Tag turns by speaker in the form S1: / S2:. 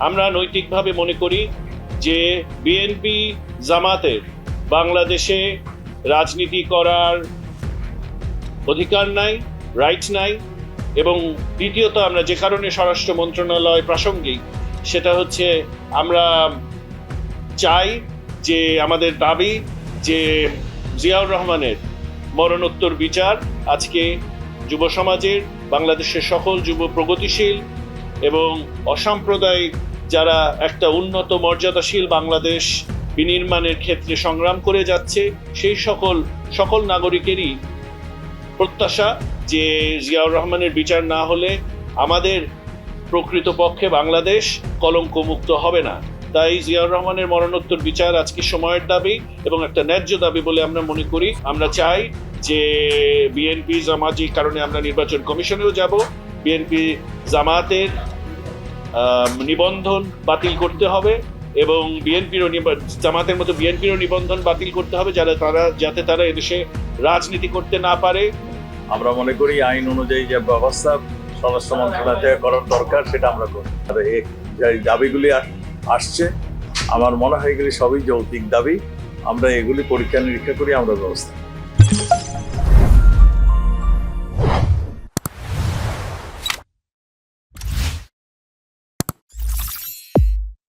S1: আমরা নৈতিকভাবে মনে করি যে বিএনপি জামাতের বাংলাদেশে রাজনীতি করার অধিকার নাই রাইট নাই এবং দ্বিতীয়ত আমরা যে কারণে স্বরাষ্ট্র মন্ত্রণালয় প্রাসঙ্গিক, সেটা হচ্ছে আমরা চাই যে আমাদের দাবি যে জিয়াউর রহমানের মরণোত্তর বিচার আজকে যুব সমাজের বাংলাদেশের সকল যুব প্রগতিশীল এবং অসাম্প্রদায়িক যারা একটা উন্নত মর্যাদাশীল বাংলাদেশ বিনির্মাণের ক্ষেত্রে সংগ্রাম করে যাচ্ছে, সেই সকল সকল নাগরিকেরই প্রত্যাশা যে জিয়াউর রহমানের বিচার না হলে আমাদের প্রকৃতপক্ষে বাংলাদেশ কলঙ্কমুক্ত হবে না। তাই জিয়াউর রহমানের মরণোত্তর বিচার আজকে সময়ের দাবি এবং একটা ন্যায্য দাবি বলে আমরা মনে করি। আমরা চাই যে বিএনপি সামাজিক কারণে আমরা নির্বাচন কমিশনেও যাব, বিএনপি জামাতের নিবন্ধন বাতিল করতে হবে এবং বিএনপিরও জামাতের মতো বিএনপিরও নিবন্ধন বাতিল করতে হবে যারা তারা, যাতে তারা এদেশে রাজনীতি করতে না পারে।
S2: আমরা মনে করি আইন অনুযায়ী যে ব্যবস্থা স্বরাষ্ট্র মন্ত্রণালয় করার দরকার, সেটা আমরা করি। আর এই দাবিগুলি আস- আসছে, আমার মনে হয় এগুলি সবই যৌতিক দাবি। আমরা এগুলি পরীক্ষা নিরীক্ষা করি, আমরা ব্যবস্থা